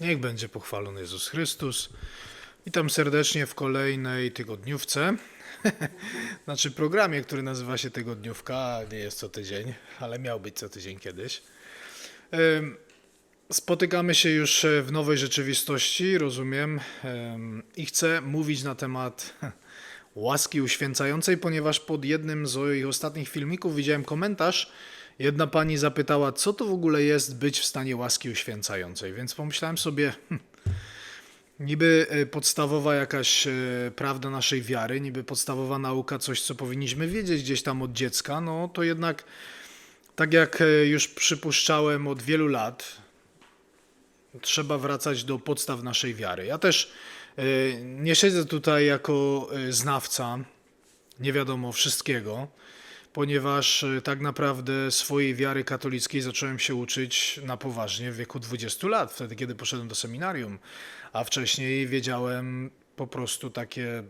Niech będzie pochwalony Jezus Chrystus. Witam serdecznie w kolejnej tygodniówce. znaczy programie, który nazywa się Tygodniówka, nie jest co tydzień, ale miał być co tydzień kiedyś. Spotykamy się już w nowej rzeczywistości, rozumiem, em, i chcę mówić na temat łaski uświęcającej, ponieważ pod jednym z moich ostatnich filmików widziałem komentarz. Jedna pani zapytała, co to w ogóle jest być w stanie łaski uświęcającej, więc pomyślałem sobie, hm, niby e, podstawowa jakaś e, prawda naszej wiary, niby podstawowa nauka, coś co powinniśmy wiedzieć gdzieś tam od dziecka, no to jednak tak jak e, już przypuszczałem od wielu lat, trzeba wracać do podstaw naszej wiary. Ja też nie siedzę tutaj jako znawca, nie wiadomo wszystkiego, ponieważ e, tak naprawdę swojej wiary katolickiej zacząłem się uczyć na poważnie w wieku 20 lat, wtedy kiedy poszedłem do seminarium, a wcześniej wiedziałem po prostu takie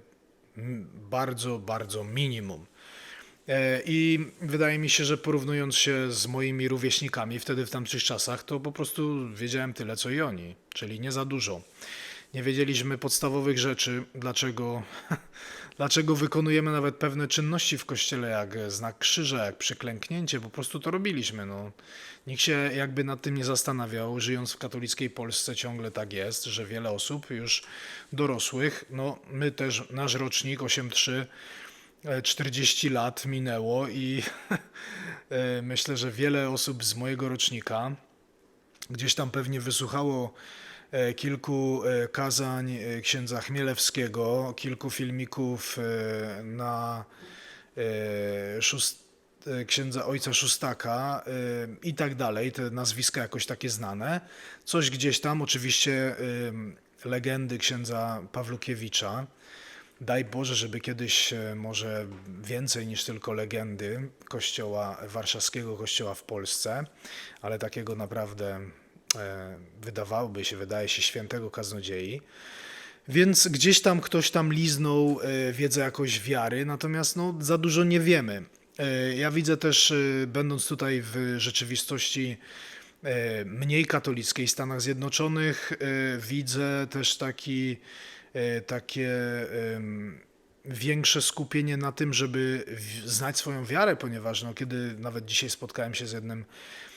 mm, bardzo, bardzo minimum. E, I wydaje mi się, że porównując się z moimi rówieśnikami wtedy w tamtych czasach, to po prostu wiedziałem tyle, co i oni, czyli nie za dużo. Nie wiedzieliśmy podstawowych rzeczy, dlaczego, dlaczego wykonujemy nawet pewne czynności w kościele, jak znak krzyża, jak przyklęknięcie, po prostu to robiliśmy. No. Nikt się jakby nad tym nie zastanawiał. Żyjąc w katolickiej Polsce ciągle tak jest, że wiele osób już dorosłych, no my też, nasz rocznik 8.3, E, 40 lat minęło i e, myślę, że wiele osób z mojego rocznika gdzieś tam pewnie wysłuchało e, kilku e, kazań e, księdza Chmielewskiego, kilku filmików e, na e, szóst, e, księdza ojca Szóstaka e, i tak dalej, te nazwiska jakoś takie znane. Coś gdzieś tam, oczywiście e, legendy księdza Pawlukiewicza. Daj Boże, żeby kiedyś e, może więcej niż tylko legendy kościoła warszawskiego, kościoła w Polsce, ale takiego naprawdę e, wydawałoby się, wydaje się świętego kaznodziei. Więc gdzieś tam ktoś tam liznął e, wiedzę jakoś wiary, natomiast no, za dużo nie wiemy. E, Ja widzę też, e, będąc tutaj w rzeczywistości e, mniej katolickiej w Stanach Zjednoczonych, e, widzę też taki, e, takie większe skupienie na tym, żeby znać swoją wiarę, ponieważ no, kiedy nawet dzisiaj spotkałem się z jednym e,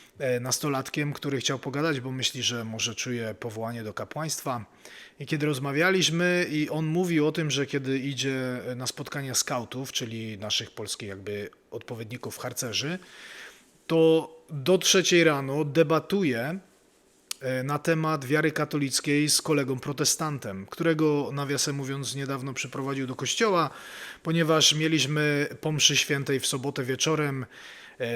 nastolatkiem, który chciał pogadać, bo myśli, że może czuje powołanie do kapłaństwa. I kiedy rozmawialiśmy, i on mówił o tym, że kiedy idzie na spotkania skautów, czyli naszych polskich jakby odpowiedników harcerzy, to do trzeciej rano debatuje e, na temat wiary katolickiej z kolegą protestantem, którego nawiasem mówiąc niedawno przyprowadził do kościoła, ponieważ mieliśmy po mszy świętej w sobotę wieczorem e,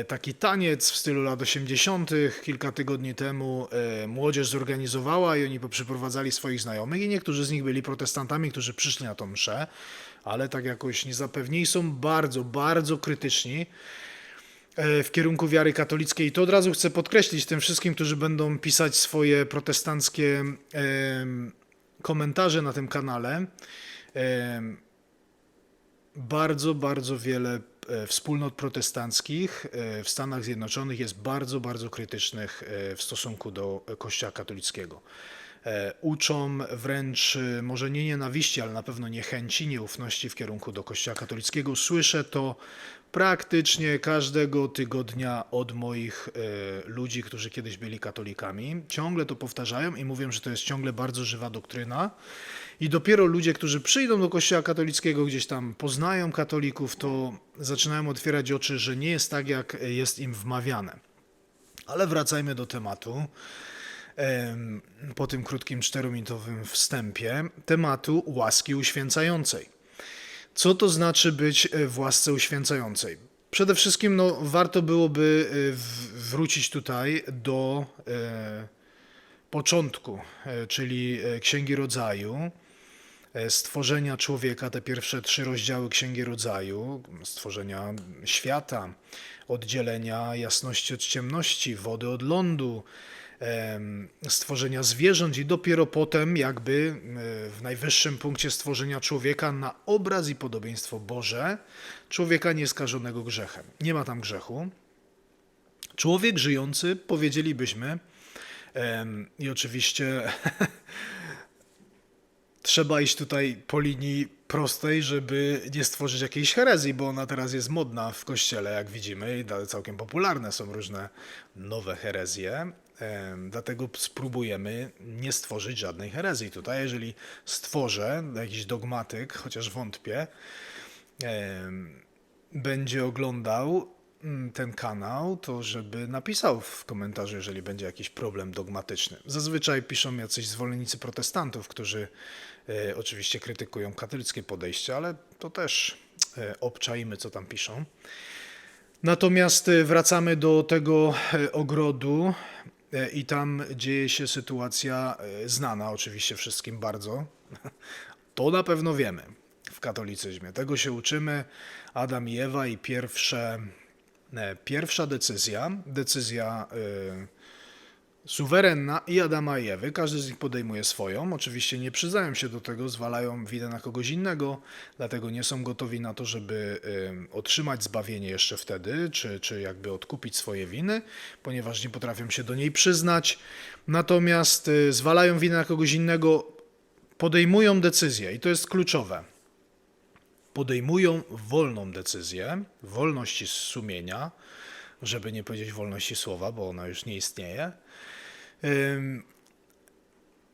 taki taniec w stylu lat 80. Kilka tygodni temu e, młodzież zorganizowała i oni przyprowadzali swoich znajomych i niektórzy z nich byli protestantami, którzy przyszli na tą mszę, ale tak jakoś niezapewni są bardzo, bardzo krytyczni e, w kierunku wiary katolickiej. I to od razu chcę podkreślić tym wszystkim, którzy będą pisać swoje protestanckie komentarze na tym kanale. Bardzo, bardzo wiele e, wspólnot protestanckich e, w Stanach Zjednoczonych jest bardzo, bardzo krytycznych e, w stosunku do Kościoła katolickiego. Uczą wręcz może nie nienawiści, ale na pewno niechęci, nieufności w kierunku do Kościoła katolickiego. Słyszę to praktycznie każdego tygodnia od moich ludzi, którzy kiedyś byli katolikami. Ciągle to powtarzają i mówią, że to jest ciągle bardzo żywa doktryna. I dopiero ludzie, którzy przyjdą do Kościoła katolickiego, gdzieś tam poznają katolików, to zaczynają otwierać oczy, że nie jest tak, jak jest im wmawiane. Ale wracajmy do tematu. Em, Po tym krótkim czterominutowym wstępie tematu łaski uświęcającej. Co to znaczy być e, w łasce uświęcającej? Przede wszystkim no, warto byłoby e, wrócić tutaj do e, początku, czyli Księgi Rodzaju, stworzenia człowieka, te pierwsze trzy rozdziały Księgi Rodzaju, stworzenia świata, oddzielenia jasności od ciemności, wody od lądu, stworzenia zwierząt i dopiero potem jakby e, w najwyższym punkcie stworzenia człowieka na obraz i podobieństwo Boże, człowieka nieskażonego grzechem. Nie ma tam grzechu. Człowiek żyjący, powiedzielibyśmy, I oczywiście trzeba iść tutaj po linii prostej, żeby nie stworzyć jakiejś herezji, bo ona teraz jest modna w kościele, jak widzimy, i całkiem popularne są różne nowe herezje. Dlatego spróbujemy nie stworzyć żadnej herezji tutaj. Jeżeli stworzę jakiś dogmatyk, chociaż wątpię, będzie oglądał ten kanał, to żeby napisał w komentarzu, jeżeli będzie jakiś problem dogmatyczny. Zazwyczaj piszą jacyś zwolennicy protestantów, którzy e, oczywiście krytykują katolickie podejście, ale to też e, obczajmy, co tam piszą. Natomiast e, wracamy do tego ogrodu i tam dzieje się sytuacja znana oczywiście wszystkim bardzo. To na pewno wiemy w katolicyzmie. Tego się uczymy. Adam i Ewa i pierwsze, pierwsza decyzja, decyzja e, suwerenna i Adama i Ewy. Każdy z nich podejmuje swoją. Oczywiście nie przyznają się do tego, zwalają winę na kogoś innego, dlatego nie są gotowi na to, żeby em, otrzymać zbawienie jeszcze wtedy, czy, czy jakby odkupić swoje winy, ponieważ nie potrafią się do niej przyznać. Natomiast zwalają winę na kogoś innego, podejmują decyzję i to jest kluczowe. Podejmują wolną decyzję, wolności sumienia, żeby nie powiedzieć wolności słowa, bo ona już nie istnieje,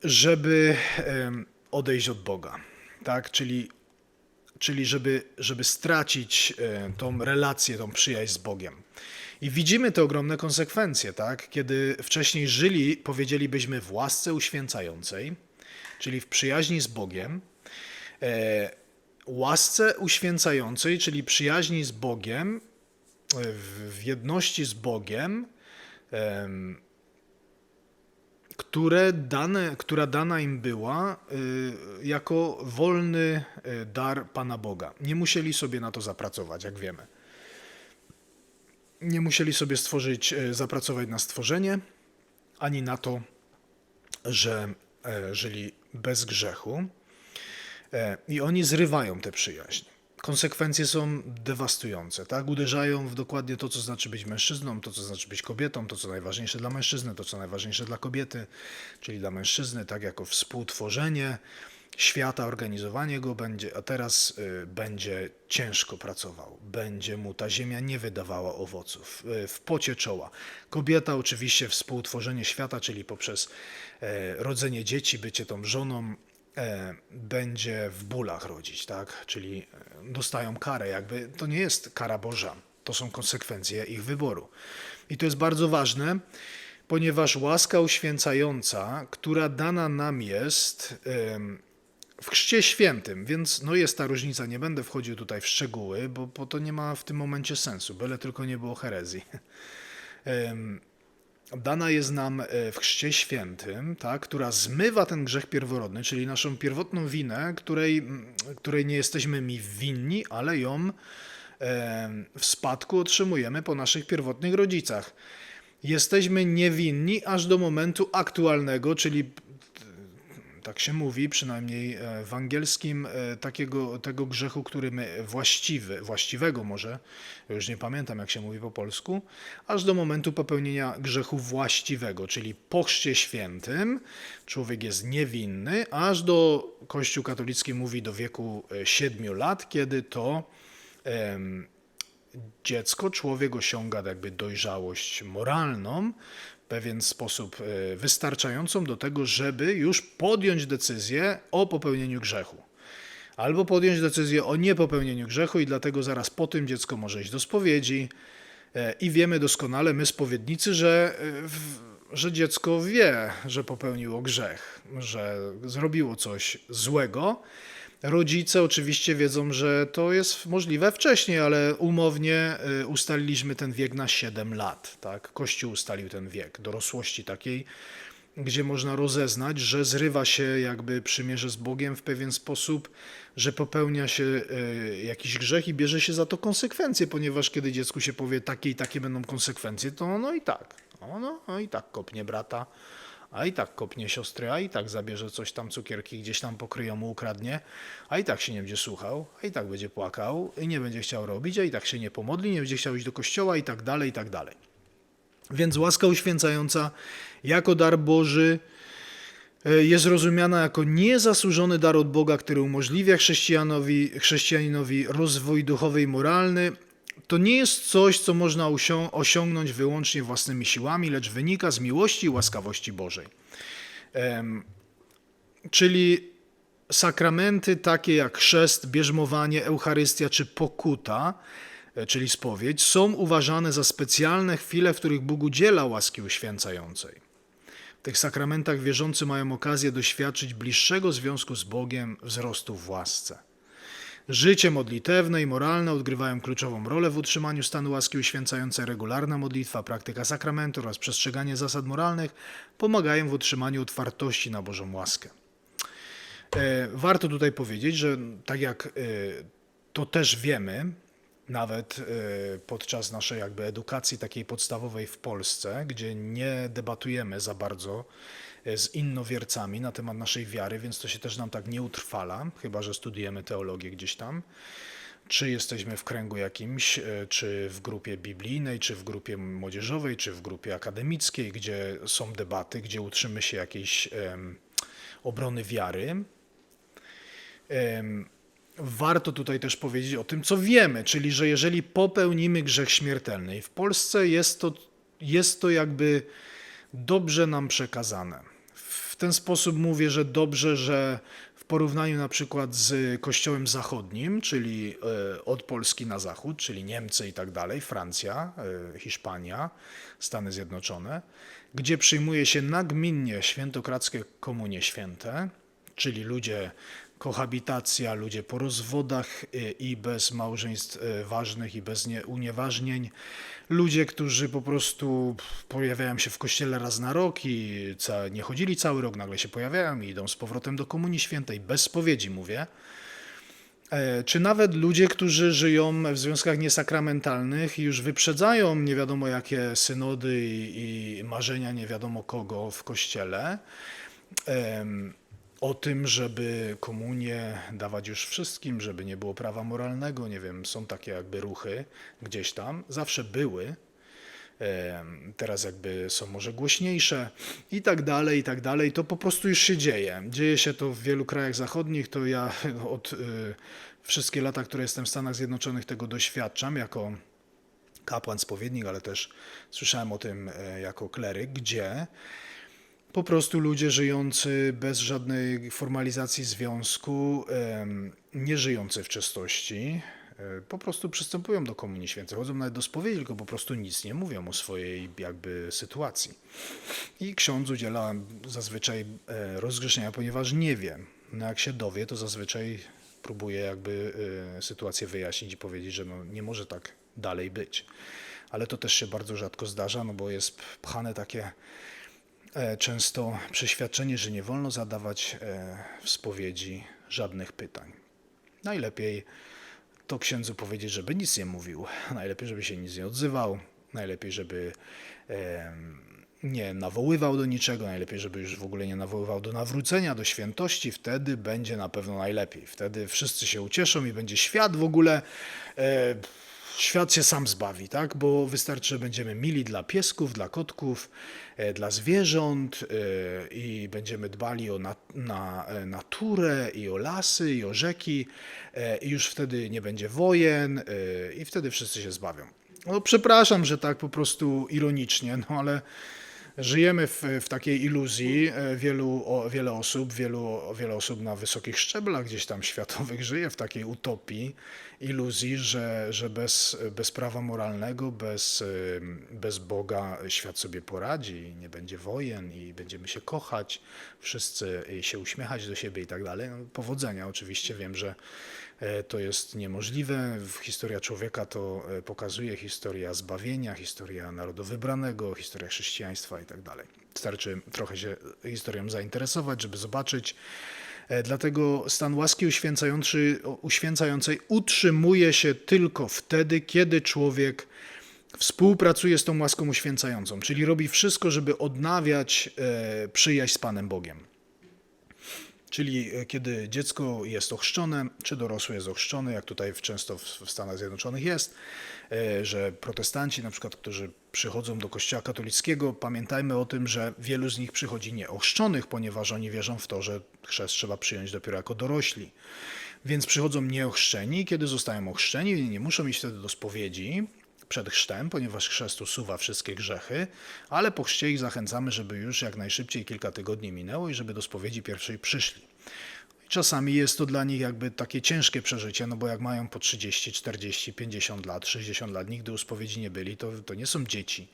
żeby odejść od Boga. Tak? Czyli, czyli żeby, żeby stracić e, tą relację, tą przyjaźń z Bogiem. I widzimy te ogromne konsekwencje, tak? Kiedy wcześniej żyli, powiedzielibyśmy, w łasce uświęcającej, czyli w przyjaźni z Bogiem, e, łasce uświęcającej, czyli przyjaźni z Bogiem, e, w, jedności z Bogiem, em, które dane, która dana im była y, jako wolny y, dar Pana Boga. Nie musieli sobie na to zapracować, jak wiemy. Nie musieli sobie stworzyć, zapracować na stworzenie, ani na to, że e, żyli bez grzechu. E, I oni zrywają tę przyjaźń. Konsekwencje są dewastujące, tak? Uderzają w dokładnie to, co znaczy być mężczyzną, to, co znaczy być kobietą, to, co najważniejsze dla mężczyzny, to, co najważniejsze dla kobiety, czyli dla mężczyzny, tak jako współtworzenie świata, organizowanie go będzie, a teraz y, będzie ciężko pracował, będzie mu ta ziemia nie wydawała owoców, y, w pocie czoła. Kobieta oczywiście współtworzenie świata, czyli poprzez e, rodzenie dzieci, bycie tą żoną, będzie w bólach rodzić, tak? Czyli e, dostają karę, jakby to nie jest kara Boża, to są konsekwencje ich wyboru. I to jest bardzo ważne, ponieważ łaska uświęcająca, która dana nam jest w Chrzcie Świętym, więc no jest ta różnica, nie będę wchodził tutaj w szczegóły, bo, bo to nie ma w tym momencie sensu, byle tylko nie było herezji. Dana jest nam e, w Chrzcie Świętym, tak, która zmywa ten grzech pierworodny, czyli naszą pierwotną winę, której, której nie jesteśmy mi winni, ale ją em, w spadku otrzymujemy po naszych pierwotnych rodzicach. Jesteśmy niewinni aż do momentu aktualnego, czyli tak się mówi, przynajmniej e, w angielskim, e, takiego tego grzechu, który my właściwy, właściwego może, już nie pamiętam jak się mówi po polsku, aż do momentu popełnienia grzechu właściwego, czyli po chrzcie świętym człowiek jest niewinny, aż do Kościół katolicki mówi do wieku 7 lat, kiedy to dziecko, człowiek osiąga jakby dojrzałość moralną, pewien sposób e, wystarczającą do tego, żeby już podjąć decyzję o popełnieniu grzechu. Albo podjąć decyzję o niepopełnieniu grzechu i dlatego zaraz po tym dziecko może iść do spowiedzi e, i wiemy doskonale, my spowiednicy, że, e, że dziecko wie, że popełniło grzech, że zrobiło coś złego. Rodzice oczywiście wiedzą, że to jest możliwe wcześniej, ale umownie y, ustaliliśmy ten wiek na 7 lat. Tak? Kościół ustalił ten wiek dorosłości takiej, gdzie można rozeznać, że zrywa się jakby przymierze z Bogiem w pewien sposób, że popełnia się y, jakiś grzech i bierze się za to konsekwencje, ponieważ kiedy dziecku się powie takie i takie będą konsekwencje, to ono i tak, no i tak kopnie brata, a i tak kopnie siostry, a i tak zabierze coś tam, cukierki gdzieś tam pokryją mu, ukradnie, a i tak się nie będzie słuchał, a i tak będzie płakał i nie będzie chciał robić, a i tak się nie pomodli, nie będzie chciał iść do kościoła i tak dalej, i tak dalej. Więc łaska uświęcająca jako dar Boży e, jest rozumiana jako niezasłużony dar od Boga, który umożliwia chrześcijanowi, chrześcijaninowi rozwój duchowy i moralny. To nie jest coś, co można osiągnąć wyłącznie własnymi siłami, lecz wynika z miłości i łaskawości Bożej. Czyli sakramenty takie jak chrzest, bierzmowanie, Eucharystia czy pokuta, e, czyli spowiedź, są uważane za specjalne chwile, w których Bóg udziela łaski uświęcającej. W tych sakramentach wierzący mają okazję doświadczyć bliższego związku z Bogiem, wzrostu w łasce. Życie modlitewne i moralne odgrywają kluczową rolę w utrzymaniu stanu łaski uświęcającej. Regularna modlitwa, praktyka sakramentu oraz przestrzeganie zasad moralnych pomagają w utrzymaniu otwartości na Bożą łaskę. E, Warto tutaj powiedzieć, że tak jak e, to też wiemy, nawet e, podczas naszej jakby edukacji takiej podstawowej w Polsce, gdzie nie debatujemy za bardzo e, z innowiercami na temat naszej wiary, więc to się też nam tak nie utrwala, chyba że studiujemy teologię gdzieś tam. Czy jesteśmy w kręgu jakimś, e, czy w grupie biblijnej, czy w grupie młodzieżowej, czy w grupie akademickiej, gdzie są debaty, gdzie utrzymy się jakiejś em, obrony wiary, Em, Warto tutaj też powiedzieć o tym, co wiemy, czyli że jeżeli popełnimy grzech śmiertelny, i w Polsce jest to, jest to jakby dobrze nam przekazane. W ten sposób mówię, że dobrze, że w porównaniu na przykład z Kościołem Zachodnim, czyli e, od Polski na zachód, czyli Niemcy i tak dalej, Francja, e, Hiszpania, Stany Zjednoczone, gdzie przyjmuje się nagminnie świętokradzkie komunie święte, czyli ludzie kohabitacja, ludzie po rozwodach y, i bez małżeństw y, ważnych i bez nie- unieważnień, ludzie, którzy po prostu pojawiają się w kościele raz na rok i nie chodzili cały rok, nagle się pojawiają i idą z powrotem do Komunii Świętej, bez spowiedzi mówię. E, Czy nawet ludzie, którzy żyją w związkach niesakramentalnych i już wyprzedzają nie wiadomo jakie synody i, marzenia nie wiadomo kogo w kościele, o tym, żeby komunię dawać już wszystkim, żeby nie było prawa moralnego, nie wiem, są takie jakby ruchy gdzieś tam, zawsze były, teraz jakby są może głośniejsze i tak dalej, i tak dalej, to po prostu już się dzieje. Dzieje się to w wielu krajach zachodnich, to ja od y, wszystkie lata, które jestem w Stanach Zjednoczonych tego doświadczam jako kapłan, spowiednik, ale też słyszałem o tym e, jako kleryk, gdzie po prostu ludzie żyjący bez żadnej formalizacji związku, nie żyjący w czystości, e, po prostu przystępują do Komunii Świętej. Chodzą nawet do spowiedzi, tylko po prostu nic nie mówią o swojej jakby sytuacji. I ksiądz udziela zazwyczaj e, rozgrzeszenia, ponieważ nie wie. No jak się dowie, to zazwyczaj próbuje jakby e, sytuację wyjaśnić i powiedzieć, że no nie może tak dalej być. Ale to też się bardzo rzadko zdarza, no bo jest pchane takie często przeświadczenie, że nie wolno zadawać e, w spowiedzi żadnych pytań. Najlepiej to księdzu powiedzieć, żeby nic nie mówił, najlepiej, żeby się nic nie odzywał, najlepiej, żeby nie nawoływał do niczego, najlepiej, żeby już w ogóle nie nawoływał do nawrócenia, do świętości, wtedy będzie na pewno najlepiej. Wtedy wszyscy się ucieszą i będzie świat w ogóle. Świat się sam zbawi, tak? Bo wystarczy, że będziemy mili dla piesków, dla kotków, e, dla zwierząt e, i będziemy dbali o na, na e, naturę i o lasy i o rzeki i już wtedy nie będzie wojen i wtedy wszyscy się zbawią. No przepraszam, że tak po prostu ironicznie, no ale Żyjemy w, w takiej iluzji, e, wielu, o, wiele osób, wielu, wiele osób na wysokich szczeblach gdzieś tam światowych żyje w takiej utopii, iluzji, że, że bez, bez prawa moralnego, bez, ym, bez Boga świat sobie poradzi, nie będzie wojen i będziemy się kochać, wszyscy się uśmiechać do siebie i tak dalej. No, powodzenia oczywiście, wiem, że e, to jest niemożliwe. Historia człowieka to e, pokazuje historia zbawienia, historia narodu wybranego, historia chrześcijaństwa i tak. Wystarczy trochę się historią zainteresować, żeby zobaczyć. E, Dlatego stan łaski uświęcającej utrzymuje się tylko wtedy, kiedy człowiek współpracuje z tą łaską uświęcającą, czyli robi wszystko, żeby odnawiać e, przyjaźń z Panem Bogiem. Czyli e, kiedy dziecko jest ochrzczone, czy dorosły jest ochrzczony, jak tutaj często w w Stanach Zjednoczonych jest, e, że protestanci na przykład, którzy przychodzą do kościoła katolickiego, pamiętajmy o tym, że wielu z nich przychodzi nieochrzczonych, ponieważ oni wierzą w to, że chrzest trzeba przyjąć dopiero jako dorośli. Więc przychodzą nieochrzczeni, kiedy zostają ochrzczeni, nie muszą iść wtedy do spowiedzi przed chrztem, ponieważ chrzest usuwa wszystkie grzechy, ale po chrzcie ich zachęcamy, żeby już jak najszybciej kilka tygodni minęło i żeby do spowiedzi pierwszej przyszli. Czasami jest to dla nich jakby takie ciężkie przeżycie, no bo jak mają po 30, 40, 50 lat, 60 lat, nigdy u spowiedzi nie byli, to, to nie są dzieci.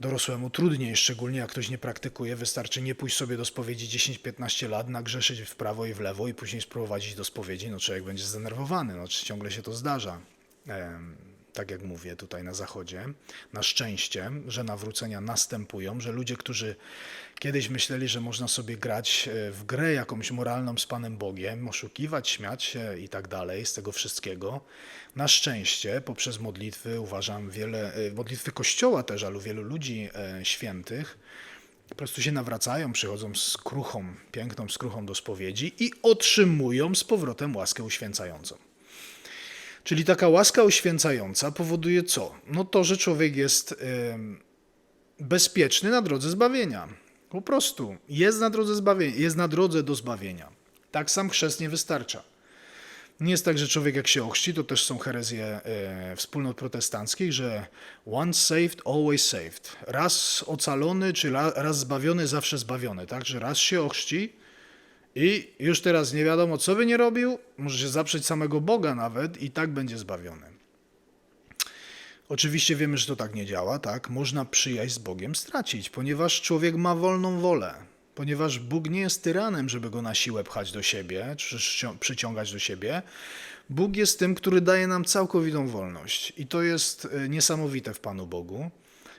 Dorosłemu trudniej, szczególnie jak ktoś nie praktykuje, wystarczy nie pójść sobie do spowiedzi 10-15 lat, nagrzeszyć w prawo i w lewo i później spróbować iść do spowiedzi, no człowiek będzie zdenerwowany, no ciągle się to zdarza. Tak jak mówię tutaj na zachodzie, na szczęście, że nawrócenia następują, że ludzie, którzy kiedyś myśleli, że można sobie grać e, w grę jakąś moralną z Panem Bogiem, oszukiwać, śmiać się i tak dalej z tego wszystkiego, na szczęście poprzez modlitwy, uważam, wiele, e, modlitwy Kościoła też, ale wielu ludzi e, świętych, po prostu się nawracają, przychodzą z kruchą, piękną skruchą do spowiedzi i otrzymują z powrotem łaskę uświęcającą. Czyli taka łaska uświęcająca powoduje co? No to, że człowiek jest em, bezpieczny na drodze zbawienia. Po prostu jest na drodze zbawienia, jest na drodze do zbawienia. Tak sam chrzest nie wystarcza. Nie jest tak, że człowiek jak się ochrzci, to też są herezje e, wspólnot protestanckich, że once saved, always saved. Raz ocalony, czy ra, raz zbawiony, zawsze zbawiony. Tak, że raz się ochrzci i już teraz nie wiadomo, co by nie robił, może się zaprzeć samego Boga nawet i tak będzie zbawiony. Oczywiście wiemy, że to tak nie działa, tak? Można przyjaźń z Bogiem stracić, ponieważ człowiek ma wolną wolę. Ponieważ Bóg nie jest tyranem, żeby go na siłę pchać do siebie, czy przyciągać do siebie. Bóg jest tym, który daje nam całkowitą wolność. I to jest e, niesamowite w Panu Bogu,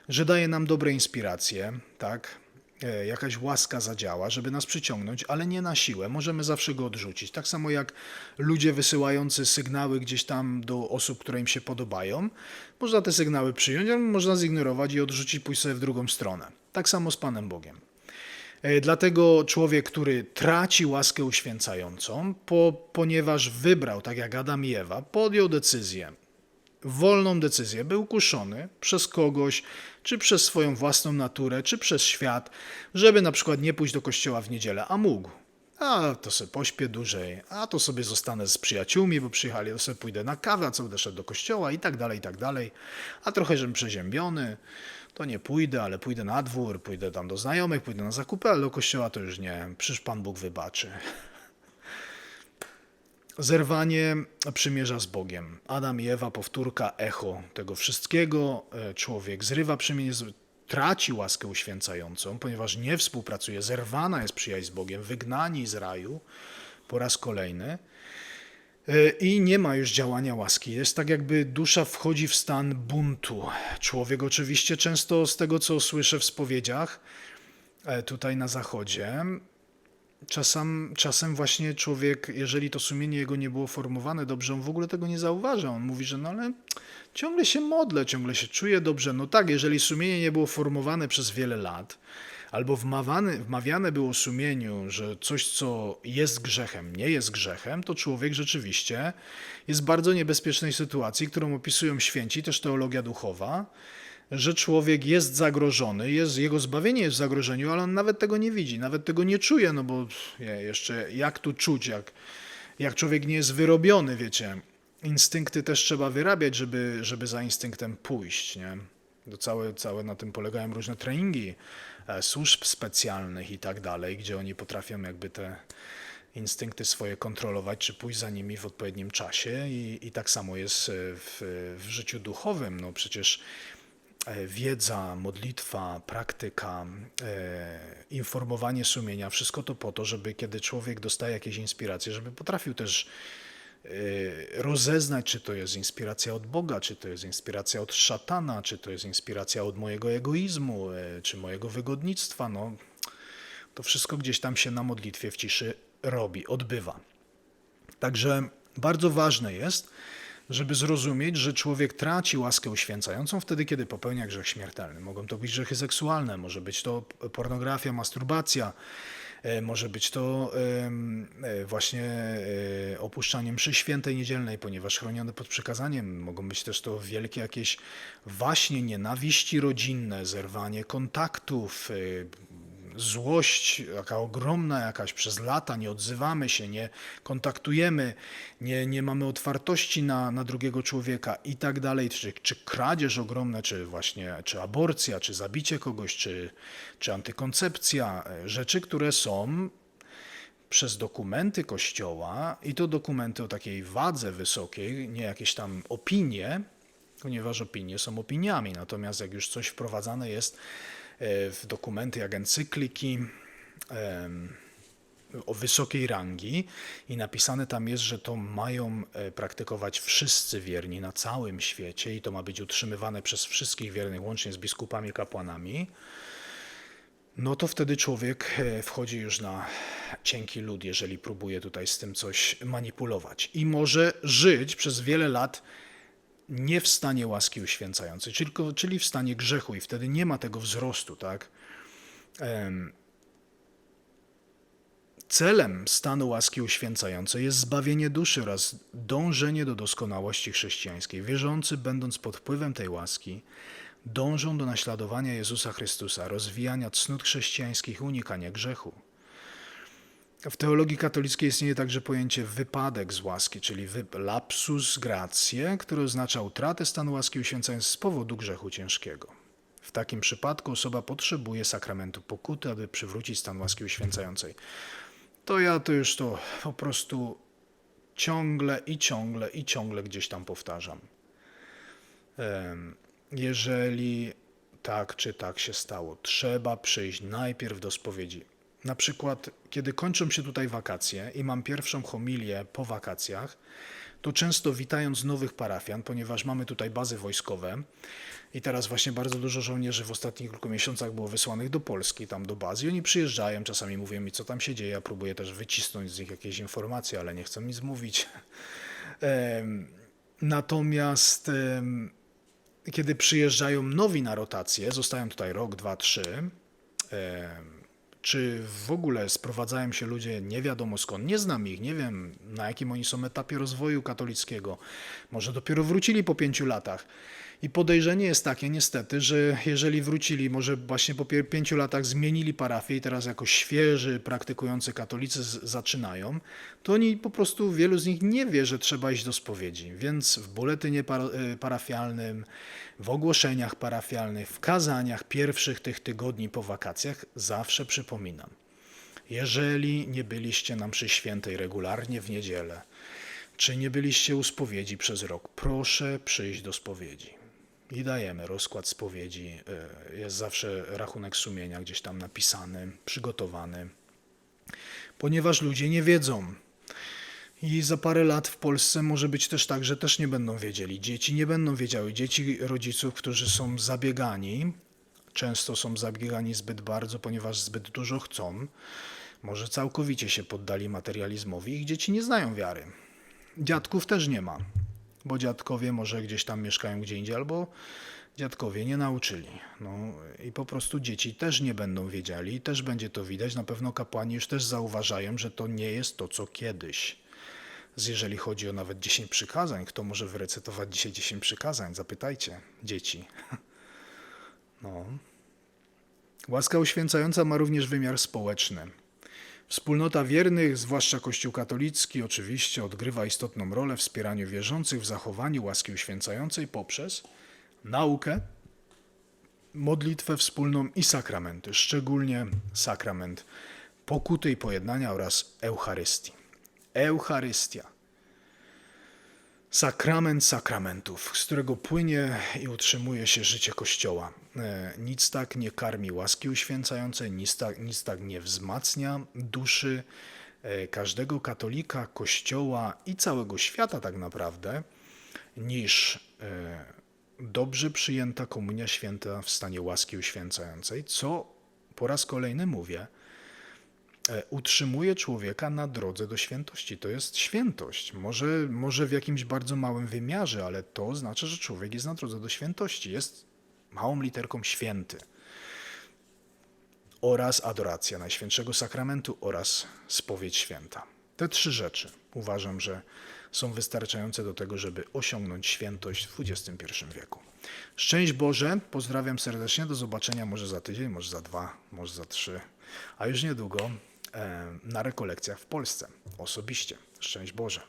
że daje nam dobre inspiracje, tak? E, Jakaś łaska zadziała, żeby nas przyciągnąć, ale nie na siłę. Możemy zawsze go odrzucić. Tak samo jak ludzie wysyłający sygnały gdzieś tam do osób, które im się podobają. Można te sygnały przyjąć, ale można zignorować i odrzucić, pójść sobie w drugą stronę. Tak samo z Panem Bogiem. E, Dlatego człowiek, który traci łaskę uświęcającą, po, ponieważ wybrał, tak jak Adam i Ewa, podjął decyzję, wolną decyzję, był kuszony przez kogoś, czy przez swoją własną naturę, czy przez świat, żeby na przykład nie pójść do kościoła w niedzielę, a mógł. A to sobie pośpię dłużej, a to sobie zostanę z przyjaciółmi, bo przyjechali, to sobie pójdę na kawę, a co będę szedł do kościoła i tak dalej, i tak dalej. A trochę, żebym przeziębiony, to nie pójdę, ale pójdę na dwór, pójdę tam do znajomych, pójdę na zakupy, ale do kościoła to już nie, przecież Pan Bóg wybaczy. Zerwanie przymierza z Bogiem. Adam i Ewa, powtórka, echo tego wszystkiego. E, Człowiek zrywa przymierze, traci łaskę uświęcającą, ponieważ nie współpracuje, zerwana jest przyjaźń z Bogiem, wygnani z raju po raz kolejny. E, I nie ma już działania łaski. Jest tak, jakby dusza wchodzi w stan buntu. Człowiek, oczywiście, często z tego, co słyszę w spowiedziach, e, tutaj na zachodzie, czasem, czasem właśnie człowiek, jeżeli to sumienie jego nie było formowane dobrze, on w ogóle tego nie zauważa. On mówi, że no ale ciągle się modlę, ciągle się czuję dobrze. No tak, jeżeli sumienie nie było formowane przez wiele lat, albo wmawiane, wmawiane było sumieniu, że coś, co jest grzechem, nie jest grzechem, to człowiek rzeczywiście jest w bardzo niebezpiecznej sytuacji, którą opisują święci, też teologia duchowa, że człowiek jest zagrożony, jest, jego zbawienie jest w zagrożeniu, ale on nawet tego nie widzi, nawet tego nie czuje, no bo je- jeszcze jak tu czuć, jak, jak człowiek nie jest wyrobiony, wiecie. Instynkty też trzeba wyrabiać, żeby, żeby za instynktem pójść, nie? To całe, całe na tym polegają różne treningi e, służb specjalnych i tak dalej, gdzie oni potrafią jakby te instynkty swoje kontrolować, czy pójść za nimi w odpowiednim czasie i, i tak samo jest e, w, w życiu duchowym. No przecież wiedza, modlitwa, praktyka, e, informowanie sumienia, wszystko to po to, żeby kiedy człowiek dostaje jakieś inspiracje, żeby potrafił też e, rozeznać, czy to jest inspiracja od Boga, czy to jest inspiracja od szatana, czy to jest inspiracja od mojego egoizmu, e, czy mojego wygodnictwa. No, to wszystko gdzieś tam się na modlitwie w ciszy robi, odbywa. Także bardzo ważne jest, żeby zrozumieć, że człowiek traci łaskę uświęcającą wtedy, kiedy popełnia grzech śmiertelny. Mogą to być grzechy seksualne, może być to pornografia, masturbacja, E, Może być to e, właśnie e, opuszczanie mszy świętej niedzielnej, ponieważ chronione pod przykazaniem. Mogą być też to wielkie jakieś właśnie nienawiści rodzinne, zerwanie kontaktów, złość taka ogromna jakaś przez lata, nie odzywamy się, nie kontaktujemy, nie, nie mamy otwartości na, na drugiego człowieka i tak dalej, czy, czy kradzież ogromna, czy właśnie, czy aborcja, czy zabicie kogoś, czy, czy antykoncepcja, e, rzeczy, które są przez dokumenty Kościoła i to dokumenty o takiej wadze wysokiej, nie jakieś tam opinie, ponieważ opinie są opiniami, natomiast jak już coś wprowadzane jest w dokumenty jak encykliki o wysokiej rangi i napisane tam jest, że to mają e, praktykować wszyscy wierni na całym świecie i to ma być utrzymywane przez wszystkich wiernych, łącznie z biskupami, kapłanami, no to wtedy człowiek e, wchodzi już na cienki lód, jeżeli próbuje tutaj z tym coś manipulować. I może żyć przez wiele lat nie w stanie łaski uświęcającej, czyli, czyli w stanie grzechu, i wtedy nie ma tego wzrostu, tak? Em, Celem stanu łaski uświęcającej jest zbawienie duszy oraz dążenie do doskonałości chrześcijańskiej. Wierzący, będąc pod wpływem tej łaski, dążą do naśladowania Jezusa Chrystusa, rozwijania cnót chrześcijańskich, unikania grzechu. W teologii katolickiej istnieje także pojęcie wypadek z łaski, czyli lapsus gratie, które oznacza utratę stanu łaski uświęcającej z powodu grzechu ciężkiego. W takim przypadku osoba potrzebuje sakramentu pokuty, aby przywrócić stan łaski uświęcającej. To ja to już to po prostu ciągle i ciągle i ciągle gdzieś tam powtarzam. Jeżeli tak czy tak się stało, trzeba przyjść najpierw do spowiedzi. Na przykład, kiedy kończą się tutaj wakacje i mam pierwszą homilię po wakacjach, to często witając nowych parafian, ponieważ mamy tutaj bazy wojskowe i teraz właśnie bardzo dużo żołnierzy w ostatnich kilku miesiącach było wysłanych do Polski, tam do bazy i oni przyjeżdżają, czasami mówią mi, co tam się dzieje, ja próbuję też wycisnąć z nich jakieś informacje, ale nie chcą mi zmówić. Em, Natomiast kiedy przyjeżdżają nowi na rotację, zostają tutaj rok, dwa, trzy, czy w ogóle sprowadzają się ludzie nie wiadomo skąd, nie znam ich, nie wiem na jakim oni są etapie rozwoju katolickiego, może dopiero wrócili po pięciu latach. I podejrzenie jest takie niestety, że jeżeli wrócili, może właśnie po pięciu latach zmienili parafię i teraz jako świeży, praktykujący katolicy zaczynają, to oni po prostu, wielu z nich nie wie, że trzeba iść do spowiedzi. Więc w buletynie para- y, parafialnym, w ogłoszeniach parafialnych, w kazaniach pierwszych tych tygodni po wakacjach zawsze przypominam. Jeżeli nie byliście na mszy świętej regularnie w niedzielę, czy nie byliście u spowiedzi przez rok, proszę przyjść do spowiedzi. I dajemy rozkład spowiedzi. y, Jest zawsze rachunek sumienia gdzieś tam napisany, przygotowany, ponieważ ludzie nie wiedzą. I za parę lat w Polsce może być też tak, że też nie będą wiedzieli. Dzieci nie będą wiedziały. Dzieci rodziców, którzy są zabiegani, często są zabiegani zbyt bardzo, ponieważ zbyt dużo chcą, może całkowicie się poddali materializmowi. Ich dzieci nie znają wiary. Dziadków też nie ma, bo dziadkowie może gdzieś tam mieszkają gdzie indziej, albo dziadkowie nie nauczyli. No i po prostu dzieci też nie będą wiedzieli, i też będzie to widać. Na pewno kapłani już też zauważają, że to nie jest to, co kiedyś. Jeżeli chodzi o nawet 10 przykazań, kto może wyrecytować dzisiaj 10 przykazań? Zapytajcie dzieci. No. Łaska uświęcająca ma również wymiar społeczny. Wspólnota wiernych, zwłaszcza Kościół katolicki, oczywiście odgrywa istotną rolę w wspieraniu wierzących w zachowaniu łaski uświęcającej poprzez naukę, modlitwę wspólną i sakramenty, szczególnie sakrament pokuty i pojednania oraz Eucharystii. Eucharystia. Sakrament sakramentów, z którego płynie i utrzymuje się życie Kościoła. E, Nic tak nie karmi łaski uświęcającej, nic tak, nic tak nie wzmacnia duszy e, każdego katolika, Kościoła i całego świata tak naprawdę, niż e, dobrze przyjęta komunia święta w stanie łaski uświęcającej, co po raz kolejny mówię, utrzymuje człowieka na drodze do świętości. To jest świętość. Może, może w jakimś bardzo małym wymiarze, ale to oznacza, że człowiek jest na drodze do świętości. Jest małą literką święty. oraz adoracja Najświętszego Sakramentu oraz spowiedź święta. Te trzy rzeczy uważam, że są wystarczające do tego, żeby osiągnąć świętość w XXI wieku. Szczęść Boże, pozdrawiam serdecznie, do zobaczenia może za tydzień, może za dwa, może za trzy, a już niedługo e, na rekolekcjach w Polsce, osobiście. Szczęść Boże.